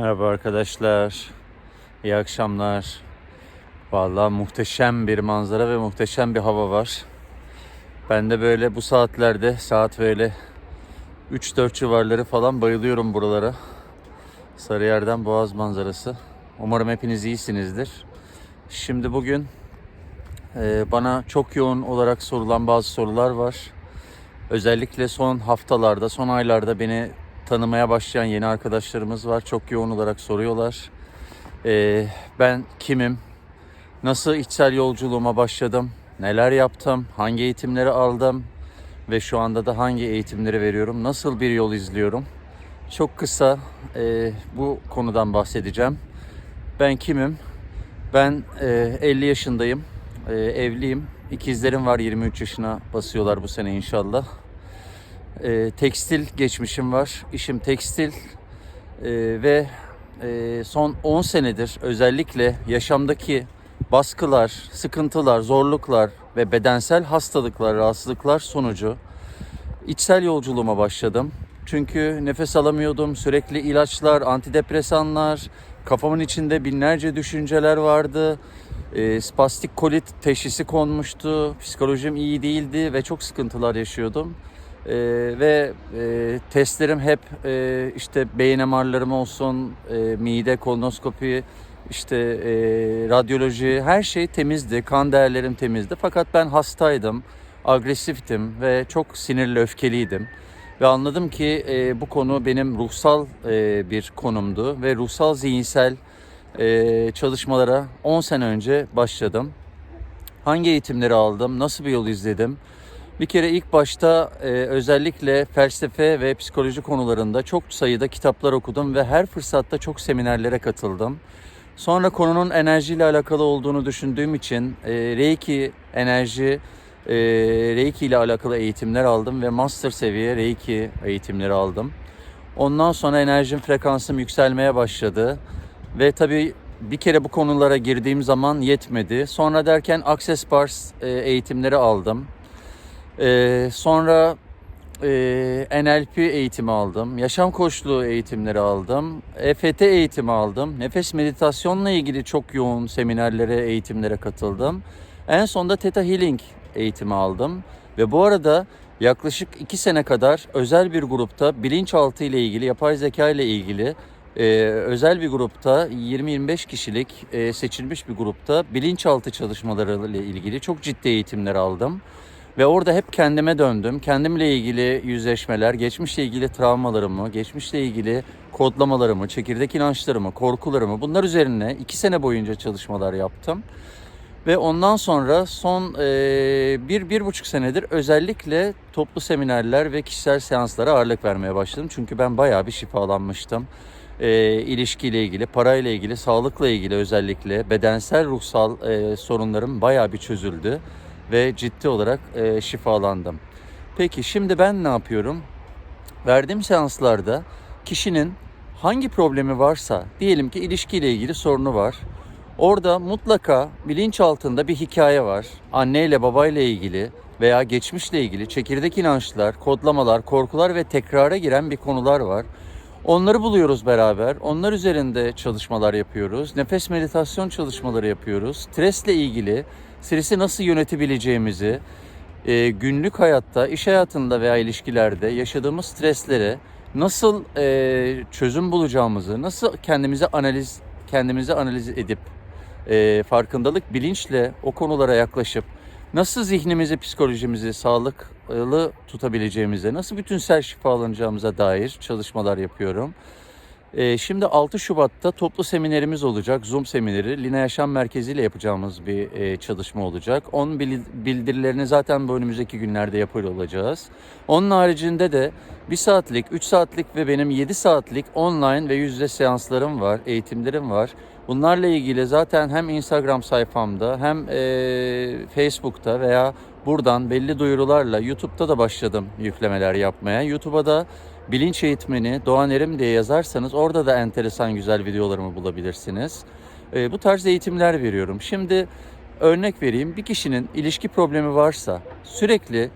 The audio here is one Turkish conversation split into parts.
Merhaba arkadaşlar. İyi akşamlar. Vallahi muhteşem bir manzara ve muhteşem bir hava var. Ben de böyle bu saatlerde saat böyle 3-4 civarları falan bayılıyorum buralara. Sarıyer'den Boğaz manzarası. Umarım hepiniz iyisinizdir. Şimdi bugün e, bana çok yoğun olarak sorulan bazı sorular var. Özellikle son haftalarda, son aylarda beni tanımaya başlayan yeni arkadaşlarımız var. Çok yoğun olarak soruyorlar. Ee, ben kimim? Nasıl içsel yolculuğuma başladım? Neler yaptım? Hangi eğitimleri aldım? Ve şu anda da hangi eğitimleri veriyorum? Nasıl bir yol izliyorum? Çok kısa e, bu konudan bahsedeceğim. Ben kimim? Ben e, 50 yaşındayım. E, evliyim. İkizlerim var 23 yaşına basıyorlar bu sene inşallah. E, tekstil geçmişim var. İşim tekstil E, ve e, son 10 senedir özellikle yaşamdaki baskılar, sıkıntılar, zorluklar ve bedensel hastalıklar, rahatsızlıklar sonucu içsel yolculuğuma başladım. Çünkü nefes alamıyordum. Sürekli ilaçlar, antidepresanlar, kafamın içinde binlerce düşünceler vardı. E, spastik kolit teşhisi konmuştu. Psikolojim iyi değildi ve çok sıkıntılar yaşıyordum. E, ve e, testlerim hep e, işte beyin MR'larım olsun, e, mide kolonoskopi, işte e, radyoloji her şey temizdi. Kan değerlerim temizdi. Fakat ben hastaydım, agresiftim ve çok sinirli, öfkeliydim. Ve anladım ki e, bu konu benim ruhsal e, bir konumdu ve ruhsal zihinsel e, çalışmalara 10 sene önce başladım. Hangi eğitimleri aldım, nasıl bir yol izledim? Bir kere ilk başta e, özellikle felsefe ve psikoloji konularında çok sayıda kitaplar okudum ve her fırsatta çok seminerlere katıldım. Sonra konunun enerjiyle alakalı olduğunu düşündüğüm için e, Reiki enerji, e, Reiki ile alakalı eğitimler aldım ve master seviye Reiki eğitimleri aldım. Ondan sonra enerjim, frekansım yükselmeye başladı. Ve tabii bir kere bu konulara girdiğim zaman yetmedi. Sonra derken Access Bars e, eğitimleri aldım. E, sonra e, NLP eğitimi aldım. Yaşam koçluğu eğitimleri aldım. EFT eğitimi aldım. Nefes meditasyonla ilgili çok yoğun seminerlere, eğitimlere katıldım. En sonunda Theta Healing eğitimi aldım. Ve bu arada yaklaşık iki sene kadar özel bir grupta bilinçaltı ile ilgili, yapay zeka ile ilgili e, özel bir grupta 20-25 kişilik e, seçilmiş bir grupta bilinçaltı çalışmaları ile ilgili çok ciddi eğitimler aldım. Ve orada hep kendime döndüm. Kendimle ilgili yüzleşmeler, geçmişle ilgili travmalarımı, geçmişle ilgili kodlamalarımı, çekirdek inançlarımı, korkularımı bunlar üzerine iki sene boyunca çalışmalar yaptım. Ve ondan sonra son e, bir, bir buçuk senedir özellikle toplu seminerler ve kişisel seanslara ağırlık vermeye başladım. Çünkü ben bayağı bir şifalanmıştım. E, ilişkiyle ilgili, parayla ilgili, sağlıkla ilgili özellikle bedensel, ruhsal e, sorunlarım bayağı bir çözüldü. Ve ciddi olarak e, şifalandım. Peki şimdi ben ne yapıyorum? Verdiğim seanslarda kişinin hangi problemi varsa, diyelim ki ilişkiyle ilgili sorunu var. Orada mutlaka bilinç altında bir hikaye var. Anneyle babayla ilgili veya geçmişle ilgili çekirdek inançlar, kodlamalar, korkular ve tekrara giren bir konular var. Onları buluyoruz beraber. Onlar üzerinde çalışmalar yapıyoruz. Nefes meditasyon çalışmaları yapıyoruz. Stresle ilgili stresi nasıl yönetebileceğimizi, e, günlük hayatta, iş hayatında veya ilişkilerde yaşadığımız streslere nasıl e, çözüm bulacağımızı, nasıl kendimize analiz kendimizi analiz edip e, farkındalık bilinçle o konulara yaklaşıp nasıl zihnimizi, psikolojimizi sağlıklı tutabileceğimize, nasıl bütünsel şifalanacağımıza dair çalışmalar yapıyorum. E, şimdi 6 Şubat'ta toplu seminerimiz olacak. Zoom semineri. Lina Yaşam Merkezi ile yapacağımız bir e, çalışma olacak. Onun bil- bildirilerini zaten bu önümüzdeki günlerde yapıyor olacağız. Onun haricinde de 1 saatlik, 3 saatlik ve benim 7 saatlik online ve yüzde seanslarım var, eğitimlerim var. Bunlarla ilgili zaten hem Instagram sayfamda hem e, Facebook'ta veya buradan belli duyurularla YouTube'da da başladım yüklemeler yapmaya. YouTube'a da bilinç eğitmeni Doğan Erim diye yazarsanız orada da enteresan güzel videolarımı bulabilirsiniz. E, bu tarz eğitimler veriyorum. Şimdi örnek vereyim. Bir kişinin ilişki problemi varsa, sürekli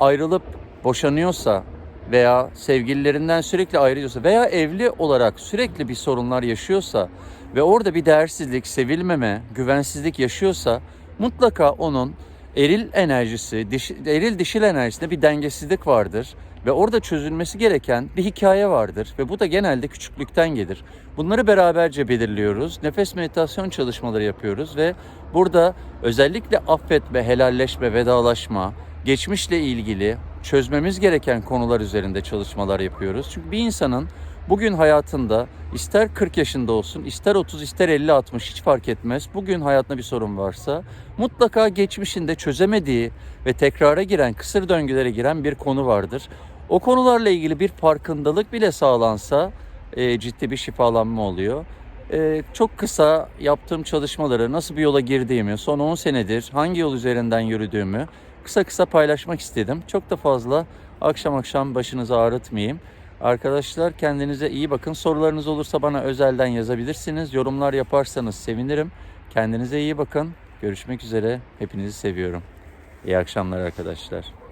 ayrılıp boşanıyorsa veya sevgililerinden sürekli ayrılıyorsa veya evli olarak sürekli bir sorunlar yaşıyorsa ve orada bir değersizlik, sevilmeme, güvensizlik yaşıyorsa mutlaka onun eril enerjisi, dişi, eril dişil enerjisinde bir dengesizlik vardır ve orada çözülmesi gereken bir hikaye vardır ve bu da genelde küçüklükten gelir. Bunları beraberce belirliyoruz. Nefes meditasyon çalışmaları yapıyoruz ve burada özellikle affetme, helalleşme, vedalaşma, geçmişle ilgili çözmemiz gereken konular üzerinde çalışmalar yapıyoruz. Çünkü bir insanın bugün hayatında ister 40 yaşında olsun, ister 30, ister 50, 60 hiç fark etmez. Bugün hayatında bir sorun varsa mutlaka geçmişinde çözemediği ve tekrara giren, kısır döngülere giren bir konu vardır. O konularla ilgili bir farkındalık bile sağlansa e, ciddi bir şifalanma oluyor. E, çok kısa yaptığım çalışmaları, nasıl bir yola girdiğimi, son 10 senedir hangi yol üzerinden yürüdüğümü kısa kısa paylaşmak istedim. Çok da fazla akşam akşam başınızı ağrıtmayayım. Arkadaşlar kendinize iyi bakın. Sorularınız olursa bana özelden yazabilirsiniz. Yorumlar yaparsanız sevinirim. Kendinize iyi bakın. Görüşmek üzere. Hepinizi seviyorum. İyi akşamlar arkadaşlar.